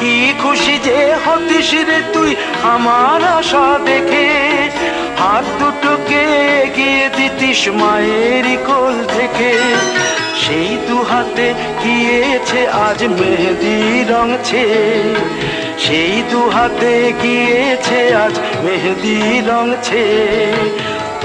কি খুশি যে হতিস রে তুই আমার আশা দেখে? হাত দুটোকে এগিয়ে দিতিস মায়ের কোল থেকে। সেই দু হাতে গিয়েছে আজ মেহেদি রংছে সেই দু হাতে গিয়েছে আজ মেহেদি রংছে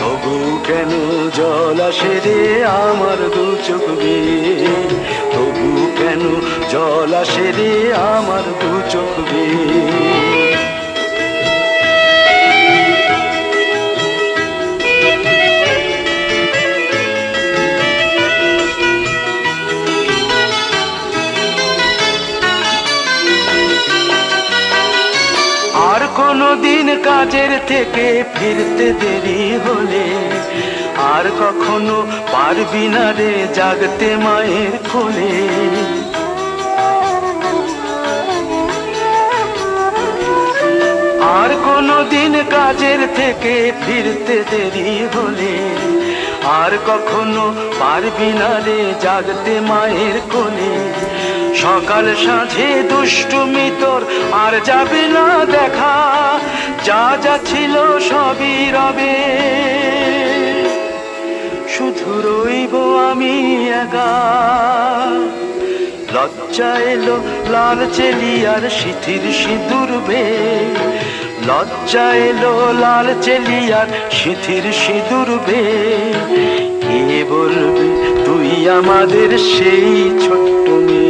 তবু কেন জল আসে রে আমার দু চোখ বেয়ে তবু কেন জল আসে রে আমার দু চোখ কোনো দিন কাজের থেকে ফিরতে দেরি হলে আর কখনো পারবি না রে জাগতে মায়ের কোলে। আর কোনো দিন কাজের থেকে ফিরতে দেরি হলে আর কখনো পারবি না রে জাগতে মায়ের কোলে। সকাল সাঁঝে দুষ্টুমি তোর আর যাবে না দেখা। যা যা ছিল সবই রবে। শুধু রইব আমি একা। লজ্জা এলো লাল চেলিয়ার সিথির সিঁদুর বে লজ্জা এলো লাল চেলিয়ার সিথির সিঁদুর বে কে বলবে তুই আমাদের সেই ছোট্ট মেয়ে?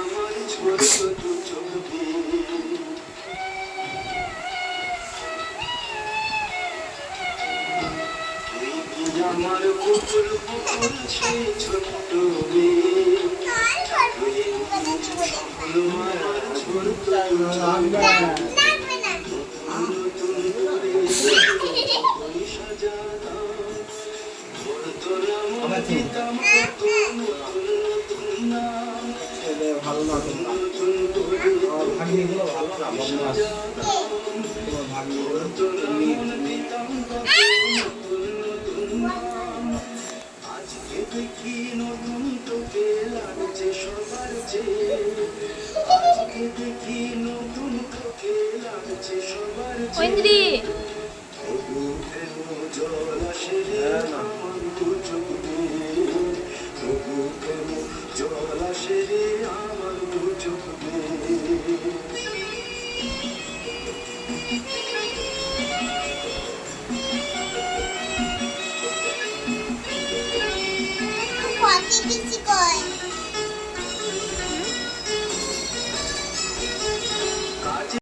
আমার ছোট দু চোখে তুই কি আমার পুতুল পুতুল সেই ছোট্ট মেয়ে আমার ছোট ভালো না ভাগ্নিগুলো ভালো না আজকে দেখি নতুন তোকে লাগছে সবার চেয়ে আজকে দেখি নতুন তোকে লাগছে সবার চেয়ে